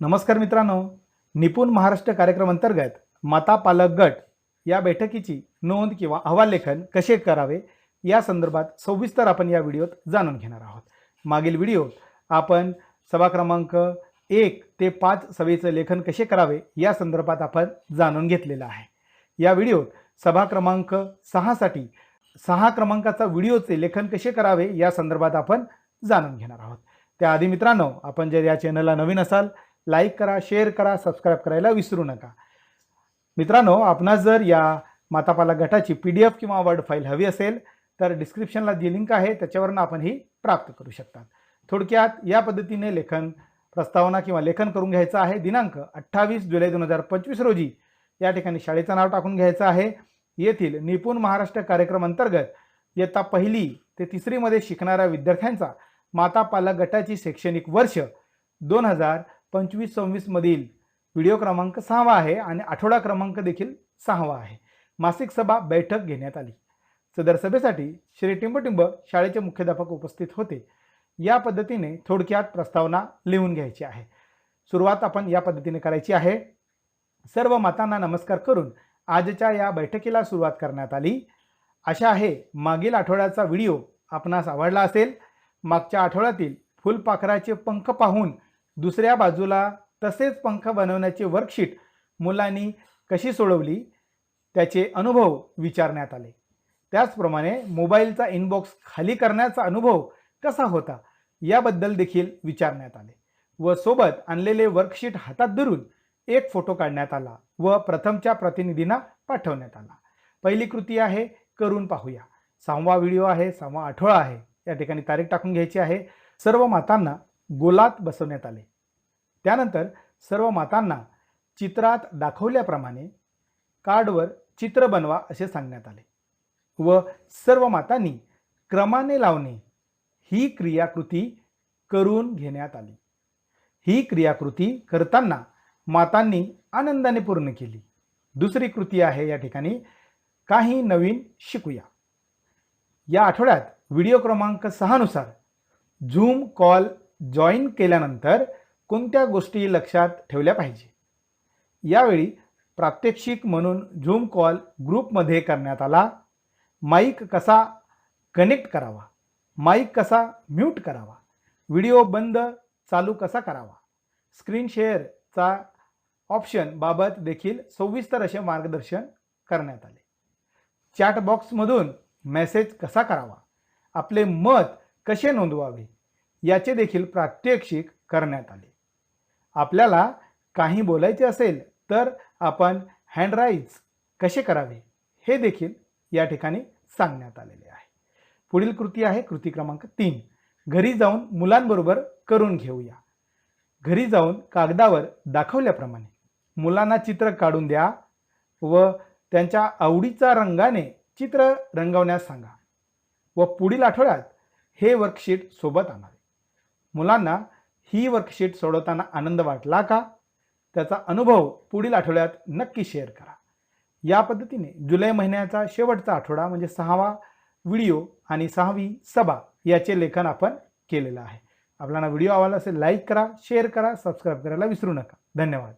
नमस्कार मित्रांनो. निपुण महाराष्ट्र कार्यक्रम अंतर्गत माता पालक गट या बैठकीची नोंद किंवा अहवाल लेखन कसे करावे या संदर्भात सविस्तर आपण या व्हिडिओत जाणून घेणार आहोत. मागील व्हिडिओत आपण सभा क्रमांक एक ते पाच सभेचं लेखन कसे करावे या संदर्भात आपण जाणून घेतलेलं आहे. या व्हिडिओत सभा क्रमांक सहासाठी सहा क्रमांकाचा व्हिडिओचे लेखन कसे करावे या संदर्भात आपण जाणून घेणार आहोत. त्याआधी मित्रांनो आपण जर या चॅनलला नवीन असाल लाईक करा शेअर करा सबस्क्राईब करायला विसरू नका. मित्रांनो आपणास जर या मातापाला गटाची पी डी एफ किंवा वर्ड फाईल हवी असेल तर डिस्क्रिप्शनला जी लिंक आहे त्याच्यावरून आपण ही प्राप्त करू शकता. थोडक्यात या पद्धतीने लेखन प्रस्तावना किंवा लेखन करून घ्यायचं आहे. दिनांक अठ्ठावीस जुलै दोन हजार पंचवीस रोजी या ठिकाणी शाळेचं नाव टाकून घ्यायचं आहे. येथील निपुण महाराष्ट्र कार्यक्रम अंतर्गत इयत्ता पहिली ते तिसरीमध्ये शिकणाऱ्या विद्यार्थ्यांचा माता पालक गटाची शैक्षणिक वर्ष दोन हजार पंचवीस सव्वीसमधील व्हिडिओ क्रमांक सहावा आहे आणि आठवडा क्रमांक देखील सहावा आहे. मासिक सभा बैठक घेण्यात आली. सदर सभेसाठी श्री टिंबटिंब शाळेचे मुख्याध्यापक उपस्थित होते. या पद्धतीने थोडक्यात प्रस्तावना लिहून घ्यायची आहे. सुरुवात आपण या पद्धतीने करायची आहे. सर्व मातांना नमस्कार करून आजच्या या बैठकीला सुरुवात करण्यात आली. अशा आहे मागील आठवड्याचा व्हिडिओ आपणास आवडला असेल. मागच्या आठवड्यातील फुलपाखराचे पंख पाहून दुसऱ्या बाजूला तसेच पंख बनवण्याचे वर्कशीट मुलांनी कशी सोडवली त्याचे अनुभव विचारण्यात आले. त्याचप्रमाणे मोबाईलचा इनबॉक्स खाली करण्याचा अनुभव कसा होता याबद्दल देखील विचारण्यात आले व सोबत आणलेले वर्कशीट हातात धरून एक फोटो काढण्यात आला व प्रथमच्या प्रतिनिधींना पाठवण्यात आला. पहिली कृती आहे करून पाहूया. सहावा व्हिडिओ आहे सहावा आठवडा आहे. या ठिकाणी तारीख टाकून घ्यायची आहे. सर्व मातांना गोलात बसवण्यात आले. त्यानंतर सर्व मातांना चित्रात दाखवल्याप्रमाणे कार्डवर चित्र बनवा असे सांगण्यात आले व सर्व मातांनी क्रमाने लावणे ही क्रियाकृती करून घेण्यात आली. ही क्रियाकृती करताना मातांनी आनंदाने पूर्ण केली. दुसरी कृती आहे या ठिकाणी काही नवीन शिकूया. या आठवड्यात व्हिडिओ क्रमांक सहानुसार झूम कॉल जॉईन केल्यानंतर कोणत्या गोष्टी लक्षात ठेवल्या पाहिजे? यावेळी प्रात्यक्षिक म्हणून झूम कॉल ग्रुपमध्ये करण्यात आला. माईक कसा कनेक्ट करावा? माईक कसा म्यूट करावा? व्हिडिओ बंद चालू कसा करावा? स्क्रीन शेअरचा ऑप्शन बाबत देखील सविस्तर असे मार्गदर्शन करण्यात आले. चॅट बॉक्समधून मेसेज कसा करावा? आपले मत कसे नोंदवावे? याचे देखील प्रात्यक्षिक करण्यात आले. आपल्याला काही बोलायचे असेल तर आपण हँडराईज कसे करावे हे देखील या ठिकाणी सांगण्यात आलेले आहे. पुढील कृती आहे कृती क्रमांक तीन. घरी जाऊन मुलांबरोबर करून घेऊया. घरी जाऊन कागदावर दाखवल्याप्रमाणे मुलांना चित्र काढून द्या व त्यांच्या आवडीचा रंगाने चित्र रंगवण्यास सांगा व पुढील आठवड्यात हे वर्कशीट सोबत आणावे. मुलांना ही वर्कशीट सोडवताना आनंद वाटला का? त्याचा अनुभव पुढील आठवड्यात नक्की शेअर करा. या पद्धतीने जुलै महिन्याचा शेवटचा आठवडा म्हणजे सहावा व्हिडिओ आणि सहावी सभा याचे लेखन आपण केलेलं आहे. आपल्याला व्हिडिओ आवडला असेल लाईक करा शेअर करा सबस्क्राईब करायला विसरू नका. धन्यवाद.